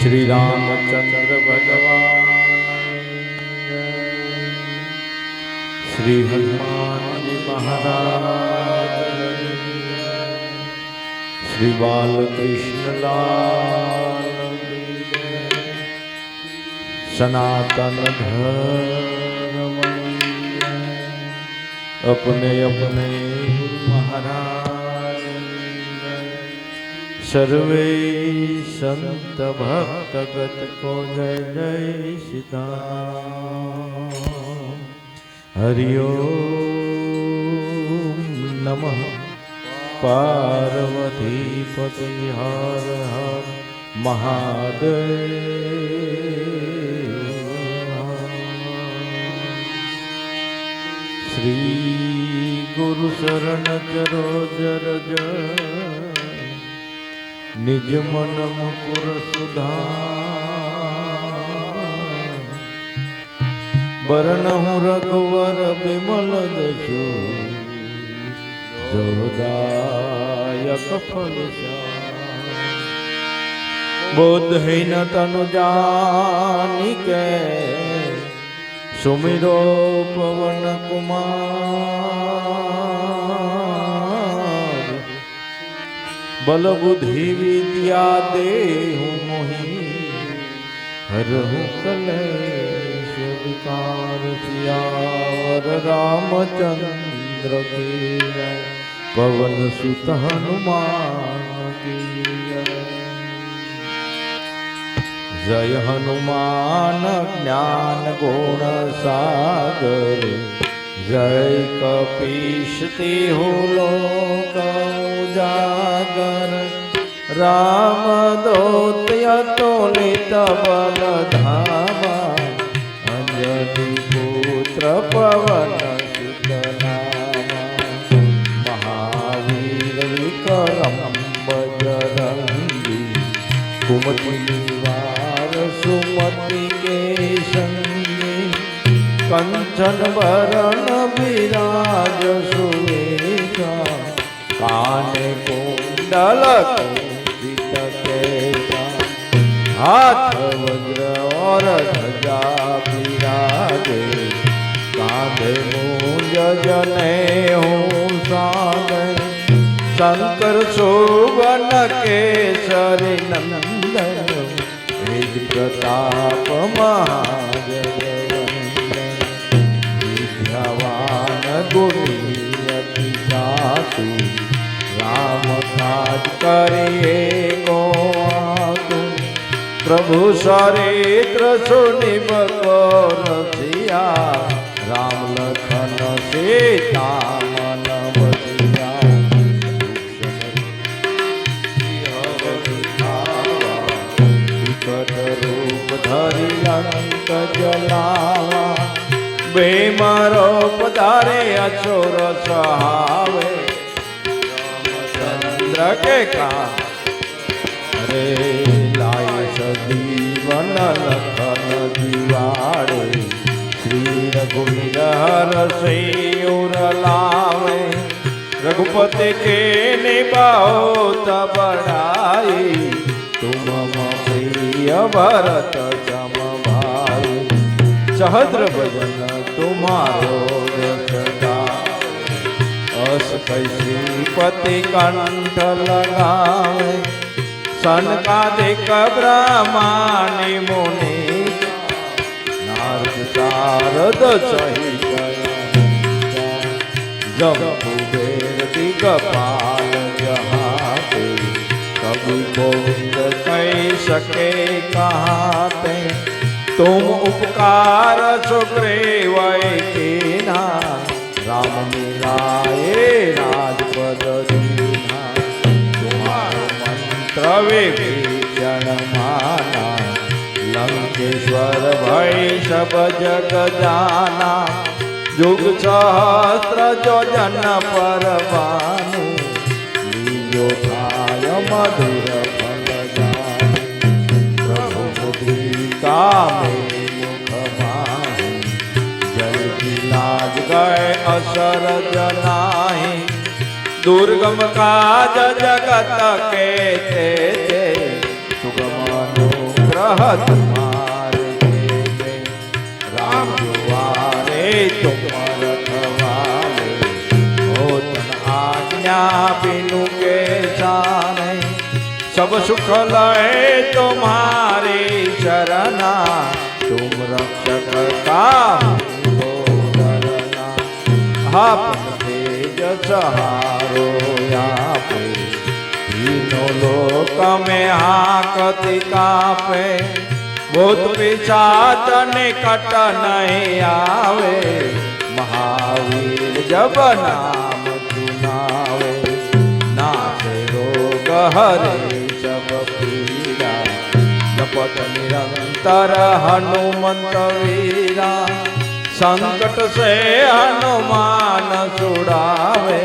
श्री रामचंद्र भगवान श्री हनुमान महाराज श्री बालकृष्ण लाल सनातन धर्म अपने अपने महाराज સર્વે સંત ભક્તગત કો જય જય સીતા હરિયો નમ પાર્વતી પતિ હર હર મહાદેવ શ્રી ગુરુ શરણ ચરો જર જર નિજ મન મુકુર સુધા બરનહુ રઘુવર બિમલ દશો જોદાયક ફલ બોધહીન તનુ જાનિકે સુમિરો પવન કુમાર બલ બુદ્ધિ વિદ્યા દેહુ મોહી હરહુ કલેશ વિકાર સિયાવર રામચંદ્ર કી. પવન સુત હનુમાન કી જય. હનુમાન જ્ઞાન ગુણ સાગર જય કપીશ તિહુ લોક ઉજાગર રામ દોત્ય તોલિત બલ ધામા અંજલિ પુત્ર પવન મહાવીર વિક્રમ બજરંગી કુમતિ નિવાર સુમતિ કે સંગી કંચન વરણ વિરાજ સુવેશા કાને કુંડલ કુંજિત કેસા હાથ, વજ્ર ઓર ધજા બિરાજે, કાંધે મૂંજ જને હું સાગે શંકર શોભન કેસરી નંદન વેદ પ્રતાપ મહાજગવંદન વિદ્યાવાન ગુણી સાસુ રામ કાજ કરીએ કો તું પ્રભુ ચરિત્ર સુનિબ રસિયા રામ લખન સીતા જલાવા બે મારો પધારે અછોર સહાવે લગે કા? રે લાય સજીવન લખન દિવાળે શ્રી રઘુવીર રસૈયુર લાવે. રઘુપતિ કે નિભાઓ તબડાઈ તુમ પ્રિય ભરત ચમ ભાઈ સહદ્ર ભજન તુમારો રસ अस श्रीपति कंठ लगावे सनकादिक ब्रह्मानि मुनि नारद शारद सहित जब कुबेर दिगपाल जहाते। कभी गोविंद कह सके कहाते। तुम उपकार सुग्रीव के ना राम मिलाए राजपद दीना तुम्हारो मंत्र विभीषण माना। लंकेश्वर भय सब जग जाना जुग सहस्त्र जो जन पर भानु लीलो मधुर फल जानु। प्रभु मुद्रिका में सर जनाही दुर्गम काज जगत के ते ते सुगम अनुग्रह तुम्हारे राम दुआरे तुम रखवारे हो तन आज्ञा बिनु के जाने। सब सुख लय तुम्हारे शरणा तुम रक्षक का आपन तेज सहारो आपे तीनों लोक में हाकति कापे भूत पिशाच निकट नहीं आवे, महावीर जब नाम सुनावे। नासे रोग हरे सब पीरा जपत निरंतर हनुमंत वीरा। સંકટ સે હનુમાન છોડાવે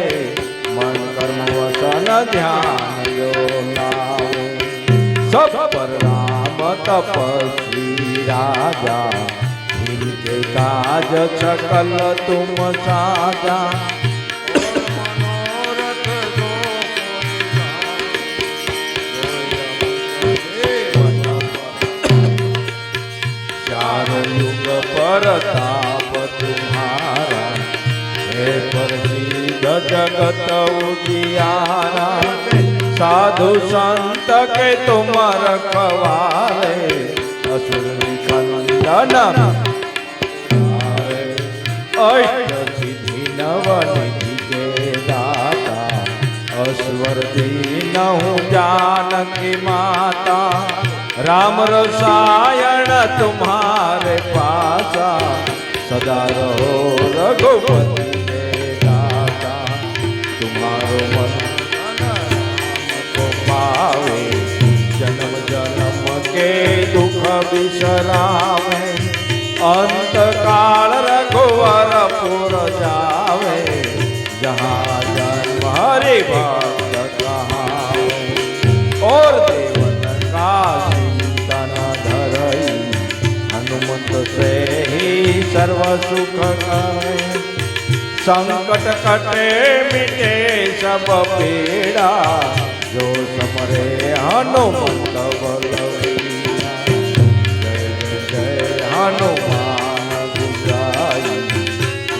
મન કર્મ વચન ધ્યાન જો લાવે. સબ પર રામ તપસ્વી રાજા કાજ છકલ તુમ સાજા. प्रसिद्ध जगत उजियारा साधु संत के तुम रखवारे असुर निकंदन अष्ट सिद्धि नव निधि के दाता असवर दीन हूँ जानकी माता राम रसायन तुम्हारे पासा सदा रहो रघुपति दुख बिसरावे अंत काल रघुवर पुर जावे, जहाँ जन्म हरि भक्त और देवन का चिंतन धरई, हनुमत से ही सर्व सुख संकट कटे मिटे सब पीड़ा, जो समरे हनुमंत बलवीरा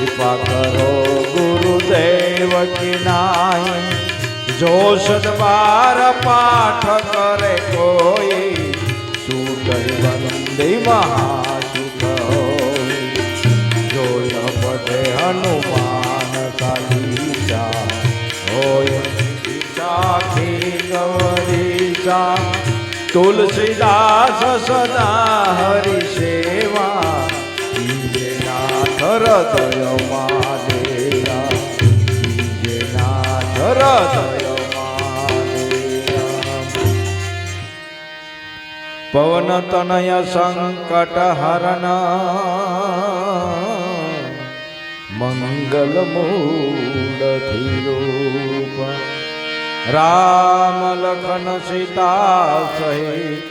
કૃપા કરો ગુરુદેવ કી નાહી જો સદબાર પાઠ કરે કોઈ સુગર વંદે મહાસુખ જો ન પઢે હનુમાન ચાલીસા હોય. સાખી ગવરીસા તુલસીદાસ સદા હરિ સેવા. હૃદય માનેરા જેના હૃદય પવન તનય સંકટ હરણ, મંગલ મૂળધિરૂપ રામ લખન સીતા સહિત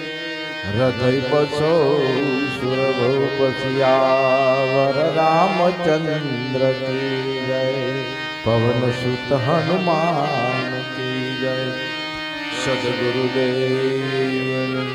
હૃદય બસો સુરભૂપ સિયાવર રામચંદ્ર કી જય. પવન સુત હનુમાન કી જય. સદગુરુદેવ